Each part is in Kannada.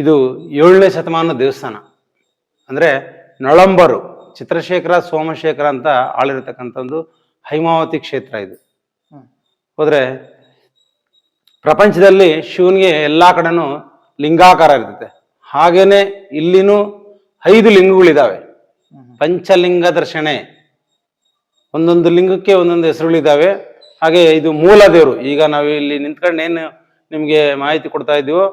ಇದು ಏಳನೇ ಶತಮಾನ ದೇವಸ್ಥಾನ. ಅಂದರೆ ನಳಂಬರು ಚಿತ್ರಶೇಖರ ಸೋಮಶೇಖರ ಅಂತ ಆಳಿರತಕ್ಕಂಥ ಒಂದು ಹೈಮಾವತಿ ಕ್ಷೇತ್ರ ಇದು. ಹೋದರೆ ಪ್ರಪಂಚದಲ್ಲಿ ಶಿವನಿಗೆ ಎಲ್ಲ ಕಡೆನೂ ಲಿಂಗಾಕಾರ ಇರ್ತೈತೆ. ಹಾಗೇನೆ ಇಲ್ಲಿನೂ ಐದು ಲಿಂಗಗಳಿದ್ದಾವೆ ಪಂಚಲಿಂಗ ದರ್ಶನೆ. ಒಂದೊಂದು ಲಿಂಗಕ್ಕೆ ಒಂದೊಂದು ಹೆಸರುಗಳಿದ್ದಾವೆ ಹಾಗೆ ಇದು ಮೂಲ ದೇವರು. ಈಗ ನಾವು ಇಲ್ಲಿ ನಿಂತ್ಕೊಂಡು ಏನು ನಿಮಗೆ ಮಾಹಿತಿ ಕೊಡ್ತಾ ಇದ್ದೀವೋ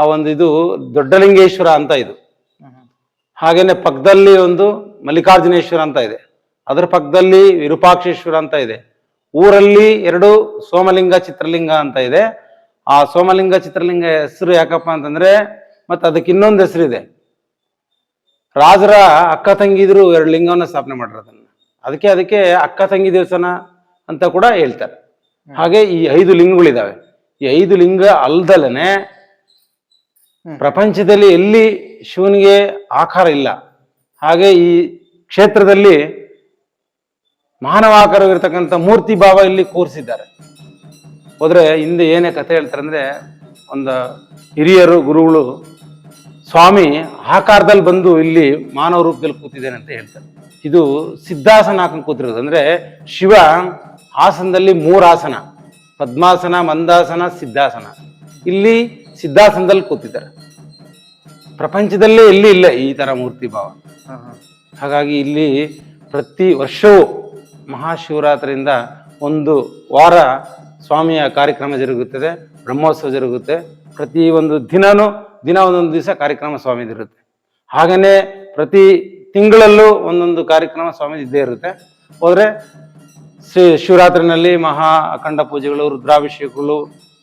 ಆ ಒಂದು ಇದು ದೊಡ್ಡಲಿಂಗೇಶ್ವರ ಅಂತ ಇದು. ಹಾಗೇನೆ ಪಕ್ಕದಲ್ಲಿ ಒಂದು ಮಲ್ಲಿಕಾರ್ಜುನೇಶ್ವರ ಅಂತ ಇದೆ. ಅದರ ಪಕ್ಕದಲ್ಲಿ ವಿರೂಪಾಕ್ಷೇಶ್ವರ ಅಂತ ಇದೆ. ಊರಲ್ಲಿ ಎರಡು ಸೋಮಲಿಂಗ ಚಿತ್ರಲಿಂಗ ಅಂತ ಇದೆ. ಆ ಸೋಮಲಿಂಗ ಚಿತ್ರಲಿಂಗ ಹೆಸರು ಯಾಕಪ್ಪ ಅಂತಂದ್ರೆ ಮತ್ತೆ ಅದಕ್ಕೆ ಇನ್ನೊಂದು ಹೆಸರಿದೆ ರಾಜರ ಅಕ್ಕ ತಂಗಿದ್ರು ಎರಡು ಲಿಂಗವನ್ನ ಸ್ಥಾಪನೆ ಮಾಡಿರೋದನ್ನ. ಅದಕ್ಕೆ ಅದಕ್ಕೆ ಅಕ್ಕ ತಂಗಿ ದೇವಸ್ಥಾನ ಅಂತ ಕೂಡ ಹೇಳ್ತಾರೆ. ಹಾಗೆ ಈ ಐದು ಲಿಂಗಗಳಿದಾವೆ. ಈ ಐದು ಲಿಂಗ ಅಲ್ದಲನೆ ಪ್ರಪಂಚದಲ್ಲಿ ಎಲ್ಲಿ ಶಿವನಿಗೆ ಆಕಾರ ಇಲ್ಲ, ಹಾಗೆ ಈ ಕ್ಷೇತ್ರದಲ್ಲಿ ಮಾನವಾಕಾರವಿರತಕ್ಕಂಥ ಮೂರ್ತಿ ಭಾವ ಇಲ್ಲಿ ಕೂರಿಸಿದ್ದಾರೆ. ಹೋದ್ರೆ ಹಿಂದೆ ಏನೇ ಕಥೆ ಹೇಳ್ತಾರೆ ಅಂದರೆ ಒಂದು ಹಿರಿಯರು, ಗುರುಗಳು, ಸ್ವಾಮಿ ಆಕಾರದಲ್ಲಿ ಬಂದು ಇಲ್ಲಿ ಮಾನವ ರೂಪದಲ್ಲಿ ಕೂತಿದ್ದೇನೆ ಅಂತ ಹೇಳ್ತಾರೆ. ಇದು ಸಿದ್ಧಾಸನ ಹಾಕೊಂಡು ಕೂತಿರೋದು. ಅಂದರೆ ಶಿವ ಆಸನದಲ್ಲಿ ಮೂರು ಆಸನ ಪದ್ಮಾಸನ, ಮಂದಾಸನ, ಸಿದ್ಧಾಸನ. ಇಲ್ಲಿ ಸಿದ್ಧಾಸನದಲ್ಲಿ ಕೂತಿದ್ದಾರೆ. ಪ್ರಪಂಚದಲ್ಲೇ ಎಲ್ಲಿ ಇಲ್ಲ ಈ ತರ ಮೂರ್ತಿ ಭಾವ. ಹಾಗಾಗಿ ಇಲ್ಲಿ ಪ್ರತಿ ವರ್ಷವೂ ಮಹಾಶಿವರಾತ್ರಿಯಿಂದ ಒಂದು ವಾರ ಸ್ವಾಮಿಯ ಕಾರ್ಯಕ್ರಮ ಜರುಗುತ್ತದೆ ಬ್ರಹ್ಮೋತ್ಸವ ಜರುಗುತ್ತೆ. ಪ್ರತಿ ಒಂದು ದಿನನೂ ದಿನ ಒಂದೊಂದು ದಿವಸ ಕಾರ್ಯಕ್ರಮ ಸ್ವಾಮಿದಿರುತ್ತೆ ಹಾಗೆಯೇ ಪ್ರತಿ ತಿಂಗಳಲ್ಲೂ ಒಂದೊಂದು ಕಾರ್ಯಕ್ರಮ ಸ್ವಾಮಿ ಇದ್ದೇ ಇರುತ್ತೆ. ಹೋದರೆ ಶ್ರೀ ಶಿವರಾತ್ರಿನಲ್ಲಿ ಮಹಾ ಅಖಂಡ ಪೂಜೆಗಳು ರುದ್ರಾಭಿಷೇಕಗಳು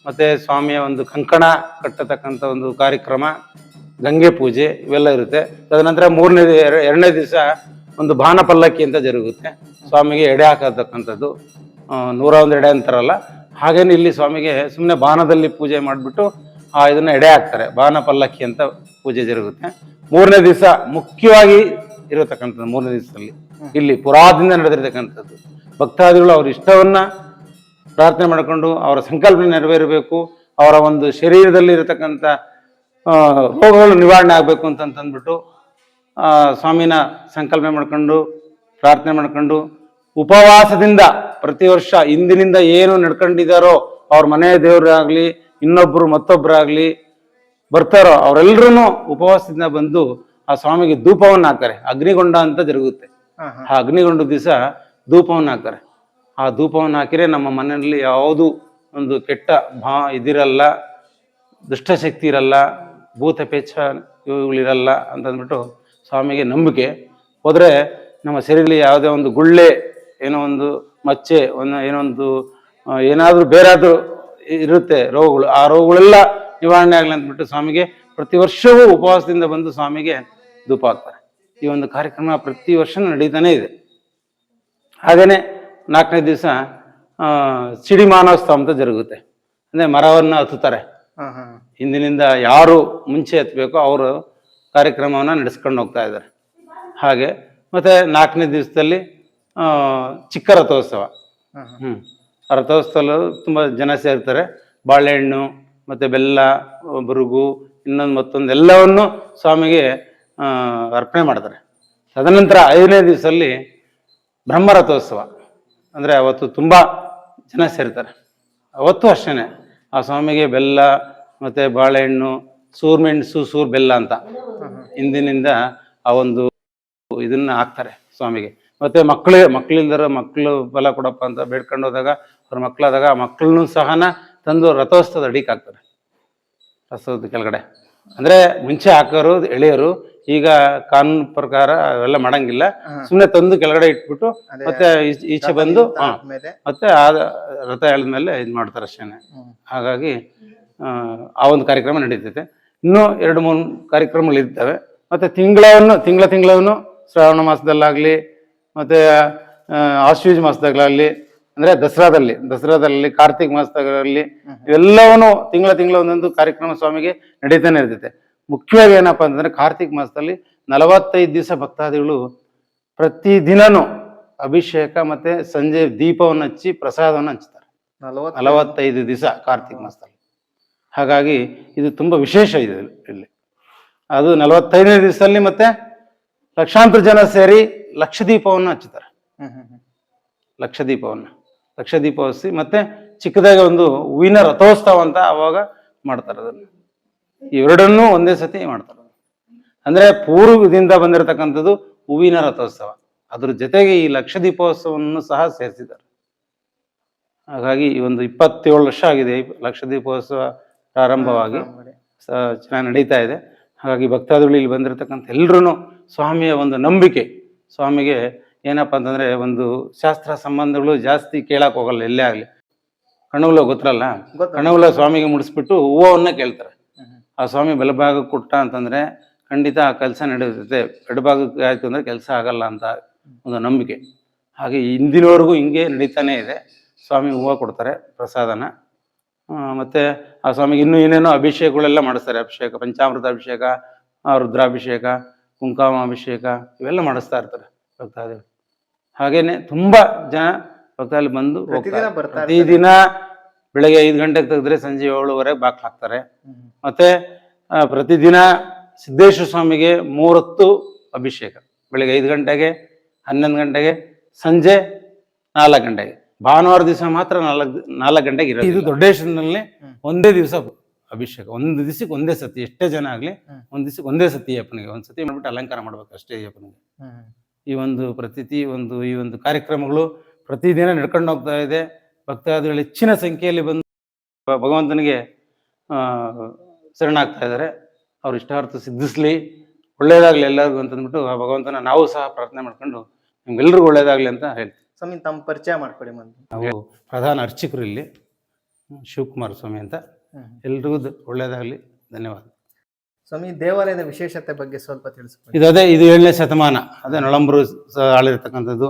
ಮತ್ತು ಸ್ವಾಮಿಯ ಒಂದು ಕಂಕಣ ಕಟ್ಟತಕ್ಕಂಥ ಒಂದು ಕಾರ್ಯಕ್ರಮ. ಗಂಗೆ ಪೂಜೆ ಇವೆಲ್ಲ ಇರುತ್ತೆ. ತದನಂತರ ಮೂರನೇ ಎರ- ಎರಡನೇ ದಿವಸ ಒಂದು ಬಾನ ಪಲ್ಲಕ್ಕಿ ಅಂತ ಜರುಗುತ್ತೆ. ಸ್ವಾಮಿಗೆ ಎಡೆ ಹಾಕತಕ್ಕಂಥದ್ದು. ನೂರ ಒಂದು ಎಡೆ ಅಂತಾರಲ್ಲ. ಹಾಗೇನೆ ಇಲ್ಲಿ ಸ್ವಾಮಿಗೆ ಸುಮ್ಮನೆ ಬಾನದಲ್ಲಿ ಪೂಜೆ ಮಾಡಿಬಿಟ್ಟು, ಆ, ಇದನ್ನು ಎಡೆ ಹಾಕ್ತಾರೆ. ಬಾನ ಪಲ್ಲಕ್ಕಿ ಅಂತ ಪೂಜೆ ಜರುಗುತ್ತೆ. ಮೂರನೇ ದಿವಸ ಮುಖ್ಯವಾಗಿ ಇರತಕ್ಕಂಥದ್ದು ಮೂರನೇ ದಿವಸದಲ್ಲಿ. ಇಲ್ಲಿ ಪುರಾದಿಂದ ನಡೆದಿರ್ತಕ್ಕಂಥದ್ದು. ಭಕ್ತಾದಿಗಳು ಅವ್ರ ಇಷ್ಟವನ್ನು ಪ್ರಾರ್ಥನೆ ಮಾಡಿಕೊಂಡು, ಅವರ ಸಂಕಲ್ಪ ನೆರವೇರಬೇಕು. ಅವರ ಒಂದು ಶರೀರದಲ್ಲಿ ಇರತಕ್ಕಂಥ ರೋಗಗಳು ನಿವಾರಣೆ ಆಗಬೇಕು ಅಂತಂತಂದ್ಬಿಟ್ಟು ಆ, ಸ್ವಾಮಿನ ಸಂಕಲ್ಪ ಮಾಡ್ಕೊಂಡು ಪ್ರಾರ್ಥನೆ ಮಾಡ್ಕೊಂಡು ಉಪವಾಸದಿಂದ ಪ್ರತಿ ವರ್ಷ ಇಂದಿನಿಂದ ಏನು ನಡ್ಕೊಂಡಿದ್ದಾರೋ ಅವ್ರ ಮನೆಯ ದೇವರಾಗ್ಲಿ ಇನ್ನೊಬ್ರು ಮತ್ತೊಬ್ಬರಾಗ್ಲಿ ಬರ್ತಾರೋ ಅವರೆಲ್ಲರೂ ಉಪವಾಸದಿಂದ ಬಂದು ಆ ಸ್ವಾಮಿಗೆ ಧೂಪವನ್ನು ಹಾಕ್ತಾರೆ. ಅಗ್ನಿಗೊಂಡ ಅಂತ ಜರುಗುತ್ತೆ. ಆ ಅಗ್ನಿಗೊಂಡ ದಿವಸ ಧೂಪವನ್ನು ಹಾಕ್ತಾರೆ. ಆ ಧೂಪವನ್ನು ಹಾಕಿದ್ರೆ ನಮ್ಮ ಮನೆಯಲ್ಲಿ ಯಾವುದು ಒಂದು ಕೆಟ್ಟ ಭಾ ಇದಿರಲ್ಲ ದುಷ್ಟಶಕ್ತಿ ಇರಲ್ಲ ಭೂತ ಪೇಚ ಇವುಗಳಿರಲ್ಲ ಅಂತಂದ್ಬಿಟ್ಟು ಸ್ವಾಮಿಗೆ ನಂಬಿಕೆ. ಹೋದರೆ ನಮ್ಮ ಶರೀರದಲ್ಲಿ ಯಾವುದೇ ಒಂದು ಗುಳ್ಳೆ, ಏನೋ ಒಂದು ಮಚ್ಚೆ, ಒಂದು ಏನೋ ಒಂದು ಏನಾದರೂ ಬೇರಾದರೂ ಇರುತ್ತೆ ರೋಗಗಳು, ಆ ರೋಗಗಳೆಲ್ಲ ನಿವಾರಣೆ ಆಗಲಿ ಅಂದ್ಬಿಟ್ಟು ಸ್ವಾಮಿಗೆ ಪ್ರತಿ ವರ್ಷವೂ ಉಪವಾಸದಿಂದ ಬಂದು ಸ್ವಾಮಿಗೆ ಧೂಪ ಹಾಕ್ತಾರೆ. ಈ ಒಂದು ಕಾರ್ಯಕ್ರಮ ಪ್ರತಿ ವರ್ಷ ನಡೀತಾನೇ ಇದೆ. ಹಾಗೆಯೇ ನಾಲ್ಕನೇ ದಿವಸ ಸಿಡಿಮಾನೋತ್ಸವ ಅಂತ ಜರುಗುತ್ತೆ. ಅಂದರೆ ಮರವನ್ನು ಹತ್ತುತ್ತಾರೆ. ಹಿಂದಿನಿಂದ ಯಾರು ಮುಂಚೆ ಎತ್ತಬೇಕೋ ಅವರು ಕಾರ್ಯಕ್ರಮವನ್ನು ನಡೆಸ್ಕೊಂಡು ಹೋಗ್ತಾ ಇದ್ದಾರೆ. ಹಾಗೆ ಮತ್ತು ನಾಲ್ಕನೇ ದಿವಸದಲ್ಲಿ ಚಿಕ್ಕ ರಥೋತ್ಸವ ಹ್ಞೂ ಆ ರಥೋತ್ಸವ ತುಂಬ ಜನ ಸೇರ್ತಾರೆ. ಬಾಳೆಹಣ್ಣು ಮತ್ತು ಬೆಲ್ಲ ಬುರುಗು ಇನ್ನೊಂದು ಮತ್ತೊಂದು ಎಲ್ಲವನ್ನು ಸ್ವಾಮಿಗೆ ಅರ್ಪಣೆ ಮಾಡ್ತಾರೆ. ತದನಂತರ ಐದನೇ ದಿವಸದಲ್ಲಿ ಬ್ರಹ್ಮರಥೋತ್ಸವ. ಅಂದರೆ ಅವತ್ತು ತುಂಬ ಜನ ಸೇರ್ತಾರೆ. ಅವತ್ತು ಅಷ್ಟೇ ಆ ಸ್ವಾಮಿಗೆ ಬೆಲ್ಲ ಮತ್ತು ಬಾಳೆಹಣ್ಣು ಸೂರ್ಮೆಣಸು ಸೂರ್ ಬೆಲ್ಲ ಅಂತ ಹಿಂದಿನಿಂದ ಆ ಒಂದು ಇದನ್ನ ಹಾಕ್ತಾರೆ ಸ್ವಾಮಿಗೆ. ಮತ್ತೆ ಮಕ್ಕಳು, ಮಕ್ಕಳಿಲ್ದರ ಮಕ್ಕಳು ಫಲ ಕೊಡಪ್ಪ ಅಂತ ಬೇಡ್ಕೊಂಡು ಹೋದಾಗ, ಅವ್ರ ಮಕ್ಕಳಾದಾಗ ಆ ಮಕ್ಕಳನ್ನು ಸಹನ ತಂದು ರಥೋತ್ಸವದ ಅಡಿಗೆ ಹಾಕ್ತಾರೆ. ರಥೋತ್ಸವದ ಕೆಳಗಡೆ. ಅಂದ್ರೆ ಮುಂಚೆ ಹಾಕೋರು, ಎಳೆಯರು ಈಗ ಕಾನೂನು ಪ್ರಕಾರ ಅವೆಲ್ಲ ಮಾಡಂಗಿಲ್ಲ. ಸುಮ್ಮನೆ ತಂದು ಕೆಳಗಡೆ ಇಟ್ಬಿಟ್ಟು ಮತ್ತೆ ಈಚೆ- ಬಂದು ಮತ್ತೆ ಆ ರಥ ಎಳೆದ್ಮೇಲೆ ಇದು ಮಾಡ್ತಾರೆ ಅಷ್ಟೇನೆ. ಹಾಗಾಗಿ ಆ, ಒಂದು ಕಾರ್ಯಕ್ರಮ ನಡೀತೈತೆ. ಇನ್ನೂ ಎರಡು ಮೂರು ಕಾರ್ಯಕ್ರಮಗಳು ಇರ್ತವೆ. ಮತ್ತೆ ತಿಂಗಳವನ್ನು ತಿಂಗಳ ತಿಂಗಳವನ್ನು ಶ್ರಾವಣ ಮಾಸದಲ್ಲಾಗ್ಲಿ ಮತ್ತೆ ಆಶ್ವೀಜ್ ಮಾಸದಾಗಲಾಗ್ಲಿ ಅಂದ್ರೆ ದಸರಾದಲ್ಲಿ ದಸರಾದಲ್ಲಿ ಕಾರ್ತಿಕ್ ಮಾಸದಲ್ಲಿ ಇವೆಲ್ಲವನ್ನು ತಿಂಗಳ ತಿಂಗಳ ಒಂದೊಂದು ಕಾರ್ಯಕ್ರಮ ಸ್ವಾಮಿಗೆ ನಡೀತಾನೆ ಇರ್ತೈತೆ. ಮುಖ್ಯವಾಗಿ ಏನಪ್ಪ ಅಂತಂದ್ರೆ ಕಾರ್ತಿಕ್ ಮಾಸದಲ್ಲಿ ನಲವತ್ತೈದು ದಿವಸ ಭಕ್ತಾದಿಗಳು ಪ್ರತಿ ದಿನನೂ ಅಭಿಷೇಕ ಮತ್ತೆ ಸಂಜೆ ದೀಪವನ್ನು ಹಚ್ಚಿ ಪ್ರಸಾದವನ್ನು ಹಂಚ್ತಾರೆ. ನಲವತ್ತು ನಲವತ್ತೈದು ದಿವಸ ಕಾರ್ತಿಕ್ ಮಾಸದಲ್ಲಿ. ಹಾಗಾಗಿ ಇದು ತುಂಬಾ ವಿಶೇಷ ಇದೆ ಇಲ್ಲಿ. ಅದು ನಲವತ್ತೈದನೇ ದಿವಸದಲ್ಲಿ ಮತ್ತೆ ಲಕ್ಷಾಂತರ ಜನ ಸೇರಿ ಲಕ್ಷದೀಪವನ್ನು ಹಚ್ಚುತ್ತಾರೆ. ಲಕ್ಷ ದೀಪವನ್ನು ಲಕ್ಷ ದೀಪ ಹಚ್ಚಿ ಮತ್ತೆ ಚಿಕ್ಕದಾಗಿ ಒಂದು ಹೂವಿನ ರಥೋತ್ಸವ ಅಂತ ಅವಾಗ ಮಾಡ್ತಾರೆ ಅದನ್ನು. ಇವೆರಡನ್ನೂ ಒಂದೇ ಸತಿ ಮಾಡ್ತಾರೆ ಅಂದ್ರೆ ಪೂರ್ವದಿಂದ ಬಂದಿರತಕ್ಕಂಥದ್ದು ಹೂವಿನ ರಥೋತ್ಸವ ಅದ್ರ ಜೊತೆಗೆ ಈ ಲಕ್ಷದೀಪೋತ್ಸವವನ್ನು ಸಹ ಸೇರಿಸಿದ್ದಾರೆ ಹಾಗಾಗಿ ಈ ಒಂದು ಇಪ್ಪತ್ತೇಳು ವರ್ಷ ಆಗಿದೆ ಲಕ್ಷ ದೀಪೋತ್ಸವ ಪ್ರಾರಂಭವಾಗಿ. ಚೆನ್ನಾಗಿ ನಡೀತಾ ಇದೆ ಹಾಗಾಗಿ ಭಕ್ತಾದಿಗಳು ಇಲ್ಲಿ ಬಂದಿರತಕ್ಕಂಥ ಎಲ್ಲರೂ ಸ್ವಾಮಿಯ ಒಂದು ನಂಬಿಕೆ ಸ್ವಾಮಿಗೆ ಏನಪ್ಪ ಅಂತಂದ್ರೆ ಒಂದು ಶಾಸ್ತ್ರ ಸಂಬಂಧಗಳು ಜಾಸ್ತಿ ಕೇಳಕ್ ಹೋಗಲ್ಲ ಎಲ್ಲೇ ಆಗಲಿ ಕಣಗುಲ ಗೊತ್ತಿರಲ್ಲ ಗೊತ್ತು. ಕಣಗುಲ ಸ್ವಾಮಿಗೆ ಮುಡಿಸ್ಬಿಟ್ಟು ಹೂವನ್ನ ಕೇಳ್ತಾರೆ. ಆ ಸ್ವಾಮಿ ಬಲಭಾಗಕ್ಕೆ ಕೊಟ್ಟ ಅಂತಂದ್ರೆ ಖಂಡಿತ ಆ ಕೆಲಸ ನಡೆಯುತ್ತೆ. ಎಡಭಾಗಕ್ಕೆ ಆಯಿತು ಅಂದರೆ ಕೆಲಸ ಆಗಲ್ಲ ಅಂತ ಒಂದು ನಂಬಿಕೆ. ಹಾಗೆ ಇಂದಿನವರೆಗೂ ಹಿಂಗೆ ನಡೀತಾನೆ ಇದೆ. ಸ್ವಾಮಿ ಹೂವು ಕೊಡ್ತಾರೆ ಪ್ರಸಾದನ. ಮತ್ತು ಆ ಸ್ವಾಮಿಗೆ ಇನ್ನೂ ಏನೇನೋ ಅಭಿಷೇಕಗಳೆಲ್ಲ ಮಾಡಿಸ್ತಾರೆ. ಅಭಿಷೇಕ ಪಂಚಾಮೃತ ಅಭಿಷೇಕ ಆ, ಕುಂಕಾಮ ಅಭಿಷೇಕ ಇವೆಲ್ಲ ಮಾಡಿಸ್ತಾ ಇರ್ತಾರೆ ಭಕ್ತಾದಿಗಳು. ಹಾಗೇನೆ ತುಂಬ ಜನ ಭಕ್ತಾದಿ ಬಂದು ಪ್ರತಿದಿನ ಬೆಳಗ್ಗೆ ಐದು ಗಂಟೆಗೆ ತೆಗೆದ್ರೆ ಸಂಜೆ ಏಳುವರೆ ಬಾಕ್ಲು ಹಾಕ್ತಾರೆ. ಮತ್ತೆ ಪ್ರತಿದಿನ ಸಿದ್ದೇಶ್ವರ ಸ್ವಾಮಿಗೆ ಮೂರೊತ್ತು ಅಭಿಷೇಕ. ಬೆಳಗ್ಗೆ ಐದು ಗಂಟೆಗೆ ಹನ್ನೊಂದು ಗಂಟೆಗೆ ಸಂಜೆ ನಾಲ್ಕು ಗಂಟೆಗೆ. ಭಾನುವಾರ ದಿವಸ ಮಾತ್ರ ನಾಲ್ಕು ನಾಲ್ಕು ಗಂಟೆಗೆ ಇರೋದು ಇದು ದೊಡ್ಡೇಶ್ವರನಲ್ಲಿ ಒಂದೇ ದಿವಸ ಅಭಿಷೇಕ. ಒಂದು ದಿವಸಕ್ಕೆ ಒಂದೇ ಸತಿ. ಎಷ್ಟೇ ಜನ ಆಗಲಿ. ಒಂದು ದಿವಸಕ್ಕೆ ಒಂದೇ ಸತಿ ಅಪ್ಪನಿಗೆ ಒಂದು ಸತಿ ಮಾಡ್ಬಿಟ್ಟು ಅಲಂಕಾರ ಮಾಡ್ಬೇಕು ಅಷ್ಟೇ ಅಪ್ಪನಿಗೆ. ಈ ಒಂದು ಪ್ರತೀತಿ ಒಂದು ಈ ಒಂದು ಕಾರ್ಯಕ್ರಮಗಳು ಪ್ರತಿದಿನ ನಡ್ಕೊಂಡು ಹೋಗ್ತಾ ಇದೆ. ಭಕ್ತಾದಿಗಳು ಹೆಚ್ಚಿನ ಸಂಖ್ಯೆಯಲ್ಲಿ ಬಂದು ಭಗವಂತನಿಗೆ ಶರಣಾಗ್ತಾ ಇದ್ದಾರೆ. ಅವ್ರ ಇಷ್ಟಾರ್ಥ ಸಿದ್ಧಿಸ್ಲಿ. ಒಳ್ಳೇದಾಗ್ಲಿ ಎಲ್ಲರಿಗೂ ಅಂತಂದ್ಬಿಟ್ಟು ಆ ಭಗವಂತನ ನಾವು ಸಹ ಪ್ರಾರ್ಥನೆ ಮಾಡ್ಕೊಂಡು ನಿಮ್ಗೆಲ್ರಿಗೂ ಒಳ್ಳೇದಾಗ್ಲಿ ಅಂತ ಹೇಳ್ತೀವಿ. ಸ್ವಾಮಿ ತಮ್ಮ ಪರಿಚಯ ಮಾಡ್ಕೊಡಿ ಮಂದಿ ನಾವು ಪ್ರಧಾನ ಅರ್ಚಕರು ಇಲ್ಲಿ ಶಿವಕುಮಾರ ಸ್ವಾಮಿ ಅಂತ. ಎಲ್ರಿಗೂ ಒಳ್ಳೇದಾಗ್ಲಿ. ಧನ್ಯವಾದ. ಸ್ವಾಮಿ ದೇವಾಲಯದ ವಿಶೇಷತೆ ಬಗ್ಗೆ ಸ್ವಲ್ಪ ತಿಳಿಸ್ಕೊಡಿ. ಇದು ಅದೇ ಇದು ಏಳನೇ ಶತಮಾನ. ಅದೇ ನೊಳಂಬರು ಆಳಿರ್ತಕ್ಕಂಥದ್ದು.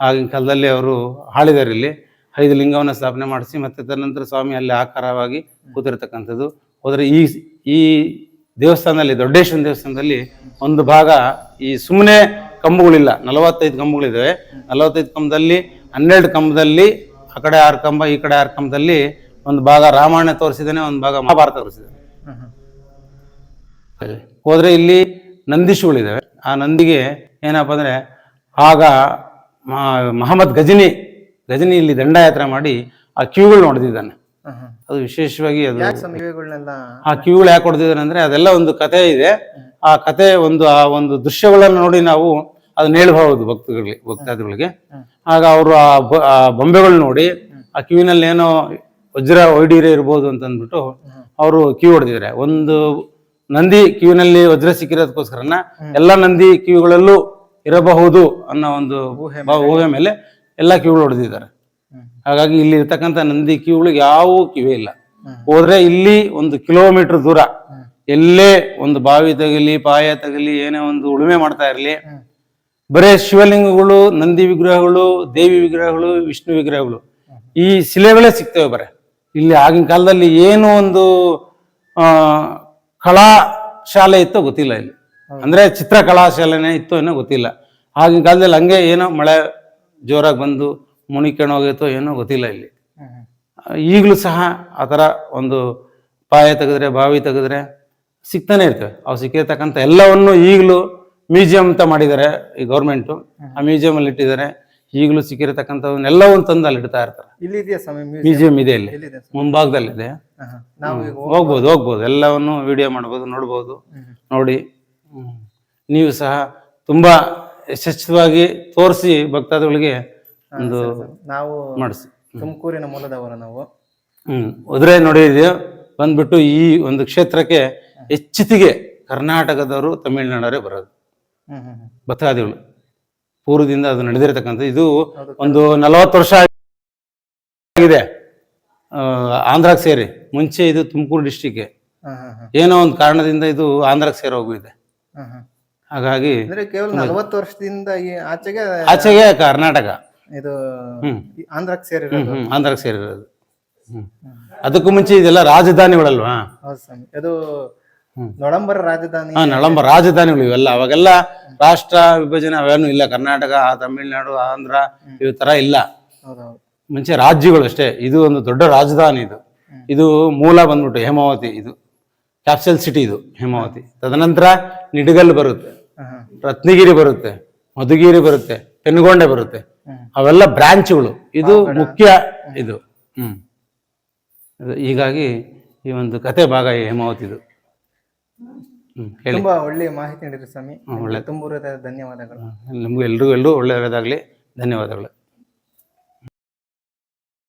ಆಗಿನ ಕಾಲದಲ್ಲಿ ಅವರು ಆಳಿದಾರೆ ಇಲ್ಲಿ. ಐದು ಲಿಂಗವನ್ನು ಸ್ಥಾಪನೆ ಮಾಡಿಸಿ ಮತ್ತೆ ತದನಂತರ ಸ್ವಾಮಿ ಅಲ್ಲಿ ಆಕಾರವಾಗಿ ಕೂತಿರ್ತಕ್ಕಂಥದ್ದು. ಹೋದರೆ ಈ ಈ ದೇವಸ್ಥಾನದಲ್ಲಿ ದೊಡ್ಡೇಶ್ವರ ದೇವಸ್ಥಾನದಲ್ಲಿ ಒಂದು ಭಾಗ ಈ ಸುಮ್ಮನೆ ಕಂಬಗಳಿಲ್ಲ. ನಲವತ್ತೈದು ಕಂಬಗಳಿದ್ದಾವೆ ನಲವತ್ತೈದು ಕಂಬದಲ್ಲಿ, ಹನ್ನೆರಡು ಕಂಬದಲ್ಲಿ, ಆ ಕಡೆ ಆರು ಕಂಬ, ಈ ಕಡೆ ಆರು ಕಂಬದಲ್ಲಿ ಒಂದು ಭಾಗ ರಾಮಾಯಣ ತೋರಿಸಿದ್ದಾನೆ, ಒಂದು ಭಾಗ ಮಹಾಭಾರತ ತೋರಿಸಿದ್ದಾನೆ. ಹೋದರೆ ಇಲ್ಲಿ ನಂದೀಶುಗಳಿದ್ದಾವೆ ಆ ನಂದಿಗೆ ಏನಪ್ಪ ಅಂದರೆ ಆಗ ಮಹಾ- ಮಹಮ್ಮದ್ ಗಜನಿ ಗಜನಿ ಇಲ್ಲಿ ದಂಡಯಾತ್ರೆ ಮಾಡಿ ಆ ಕ್ಯೂಗಳು ಹೊಡೆದಿದ್ದಾನೆ. ಅದು ವಿಶೇಷವಾಗಿ ಅದು ಆ ಕ್ಯೂಗಳು ಯಾಕೆ ಹೊಡೆದಿದ್ದಾನೆ ಅಂದ್ರೆ ಅದೆಲ್ಲ ಒಂದು ಕತೆ ಇದೆ. ಆ ಕತೆ ಒಂದು ಆ ಒಂದು ದೃಶ್ಯಗಳನ್ನು ನೋಡಿ ನಾವು ಅದನ್ನ ಹೇಳ್ಬಹುದು ಭಕ್ತಗಳಿಗೆ ಭಕ್ತಾದಿಗಳಿಗೆ. ಆಗ ಅವರು ಆ ಬೊಂಬೆಗಳು ನೋಡಿ ಆ ಕ್ಯೂನಲ್ಲಿ ಏನೋ ವಜ್ರ ವೈಡೀರೆ ಇರ್ಬೋದು ಅಂತ ಅಂದ್ಬಿಟ್ಟು ಅವರು ಕ್ಯೂ ಹೊಡೆದಿದ್ದಾರೆ. ಒಂದು ನಂದಿ ಕ್ಯೂನಲ್ಲಿ ವಜ್ರ ಸಿಕ್ಕಿರೋದಕ್ಕೋಸ್ಕರನ ಎಲ್ಲಾ ನಂದಿ ಕ್ಯೂಗಳಲ್ಲೂ ಇರಬಹುದು ಅನ್ನೋ ಒಂದು ಊಹೆ ಊಹೆ ಮೇಲೆ ಎಲ್ಲ ಕಿವಿಗಳು ಹೊಡೆದಿದ್ದಾರೆ ಹಾಗಾಗಿ ಇಲ್ಲಿ ಇರ್ತಕ್ಕಂಥ ನಂದಿ ಕಿವಿಗಳಿಗೆ ಯಾವ ಕಿವೆ ಇಲ್ಲ. ಹೋದ್ರೆ ಇಲ್ಲಿ ಒಂದು ಕಿಲೋಮೀಟರ್ ದೂರ. ಎಲ್ಲೇ ಒಂದು ಬಾವಿ ತಗಲಿ ಪಾಯ ತಗಲಿ ಏನೇ ಒಂದು ಉಳುಮೆ ಮಾಡ್ತಾ ಇರಲಿ. ಬರೇ ಶಿವಲಿಂಗಗಳು ನಂದಿ ವಿಗ್ರಹಗಳು ದೇವಿ ವಿಗ್ರಹಗಳು ವಿಷ್ಣು ವಿಗ್ರಹಗಳು ಈ ಶಿಲೆಗಳೇ ಸಿಗ್ತವೆ ಬರೇ. ಇಲ್ಲಿ ಆಗಿನ ಕಾಲದಲ್ಲಿ ಏನು ಒಂದು ಆ ಕಲಾ ಶಾಲೆ ಇತ್ತೋ ಗೊತ್ತಿಲ್ಲ ಇಲ್ಲಿ. ಅಂದ್ರೆ ಚಿತ್ರಕಲಾ ಶಾಲೆನೇ ಇತ್ತು ಏನೋ ಗೊತ್ತಿಲ್ಲ. ಆಗಿನ ಕಾಲದಲ್ಲಿ ಹಂಗೆ ಏನೋ ಮಳೆ ಜೋರಾಗಿ ಬಂದು ಮುಣಿಕೊಂಡು ಹೋಗೈತೋ ಏನೋ ಗೊತ್ತಿಲ್ಲ ಇಲ್ಲಿ. ಈಗಲೂ ಸಹ ಆ ಥರ ಒಂದು ಪಾಯ ತೆಗೆದ್ರೆ ಬಾವಿ ತೆಗೆದ್ರೆ ಸಿಗ್ತಾನೆ ಇರ್ತವೆ. ಅವು ಸಿಕ್ಕಿರ್ತಕ್ಕಂಥ ಎಲ್ಲವನ್ನು ಈಗಲೂ ಮ್ಯೂಸಿಯಂ ಅಂತ ಮಾಡಿದ್ದಾರೆ ಈ ಗೌರ್ಮೆಂಟು. ಆ ಮ್ಯೂಸಿಯಂ ಅಲ್ಲಿ ಇಟ್ಟಿದ್ದಾರೆ. ಈಗಲೂ ಸಿಕ್ಕಿರತಕ್ಕಂಥವನ್ನೆಲ್ಲವನ್ನು ತಂದು ಅಲ್ಲಿ ಇಡ್ತಾ ಇರ್ತಾರೆ. ಮ್ಯೂಸಿಯಂ? ಇದೆ ಇಲ್ಲಿ. ಮುಂಭಾಗದಲ್ಲಿದೆ. ಹೋಗ್ಬೋದು. ಹೋಗ್ಬೋದು ಎಲ್ಲವನ್ನು ವಿಡಿಯೋ ಮಾಡ್ಬೋದು ನೋಡ್ಬೋದು. ನೋಡಿ ಹ್ಮ್. ನೀವು ಸಹ ತುಂಬಾ ಯಶಸ್ವಿಯಾಗಿ ತೋರಿಸಿ ಭಕ್ತಾದಿಗಳಿಗೆ ಒಂದು ನಾವು ಮಾಡಿಸಿ. ತುಮಕೂರಿನ ಮೂಲದವರು ನಾವು. ಹ್ಮ್. ಉದುರೆ ನೋಡಿದ್ವಿ ಬಂದ್ಬಿಟ್ಟು ಈ ಒಂದು ಕ್ಷೇತ್ರಕ್ಕೆ ಹೆಚ್ಚಿತಿಗೆ ಕರ್ನಾಟಕದವರು ತಮಿಳುನಾಡರೇ ಬರೋದು. ಭಕ್ತಾದಿಗಳು. ಪೂರ್ವದಿಂದ ಅದು ನಡೆದಿರತಕ್ಕಂಥ ಇದು ಒಂದು ನಲವತ್ತು ವರ್ಷ ಆಗಿದೆ. ಆಂಧ್ರಕ್ಕೆ ಸೇರಿ. ಮುಂಚೆ ಇದು ತುಮಕೂರು ಹಾ. ಏನೋ ಒಂದು ಕಾರಣದಿಂದ ಇದು ಆಂಧ್ರಕ್ಕೆ ಸೇರಿ ಹೋಗಿದೆ. ಹಾಗಾಗಿ ಅಂದ್ರೆ ಕೇವಲ ನಲವತ್ತು ವರ್ಷದಿಂದ ಈ ಆಚೆಗೆ ಆಚೆಗೆ ಕರ್ನಾಟಕ. ಇದು ಆಂಧ್ರಕ್ಕೆ ಸೇರಿರೋದು. ಹ್ಮ್ ಆಂಧ್ರಕ್ಕೆ ಸೇರಿರೋದು. ಹ್ಮ್. ಅದಕ್ಕೂ ಮುಂಚೆ ಇದೆಲ್ಲ ರಾಜಧಾನಿಗಳಲ್ವಾ? ಹೌದು ಸ್ವಾಮಿ. ಅದು ಹ್ಮ್. ರಾಜಧಾನಿ. ಹಾ ನಳಂಬ ರಾಜಧಾನಿಗಳು ಇವೆಲ್ಲ. ಅವಾಗೆಲ್ಲ ರಾಷ್ಟ್ರ ವಿಭಜನೆ ಅವೇನು ಇಲ್ಲ. ಕರ್ನಾಟಕ ತಮಿಳುನಾಡು ಆಂಧ್ರ ಇವ್ ತರ ಇಲ್ಲ. ಮುಂಚೆ ರಾಜ್ಯಗಳು ಅಷ್ಟೇ. ಇದು ಒಂದು ದೊಡ್ಡ ರಾಜಧಾನಿ ಇದು. ಇದು ಮೂಲ ಬಂದ್ಬಿಟ್ಟು ಹೇಮಾವತಿ ಇದು. ಕ್ಯಾಪಿಟಲ್ ಸಿಟಿ ಇದು ಹೇಮಾವತಿ. ತದನಂತರ ನಿಡಗಲ್ ಬರುತ್ತೆ. ರತ್ನಗಿರಿ ಬರುತ್ತೆ ಮಧುಗಿರಿ ಬರುತ್ತೆ ಪೆನ್ಗೊಂಡೆ ಬರುತ್ತೆ. ಅವೆಲ್ಲ ಬ್ರಾಂಚ್ಗಳು. ಇದು ಮುಖ್ಯ ಇದು. ಹ್ಮ್. ಹೀಗಾಗಿ ಈ ಒಂದು ಕತೆ ಭಾಗ ಹೇಮಾವತಿದು. ತುಂಬಾ ಒಳ್ಳೆಯ ಮಾಹಿತಿ ನೀಡಿದ್ರಿ ಸ್ವಾಮಿ. ಒಳ್ಳೆ. ತುಂಬ ಧನ್ಯವಾದಗಳು. ನಮ್ಗೆ ಎಲ್ರಿಗೂ ಎಲ್ಲರೂ ಒಳ್ಳೆಯದಾಗಲಿ. ಧನ್ಯವಾದಗಳು.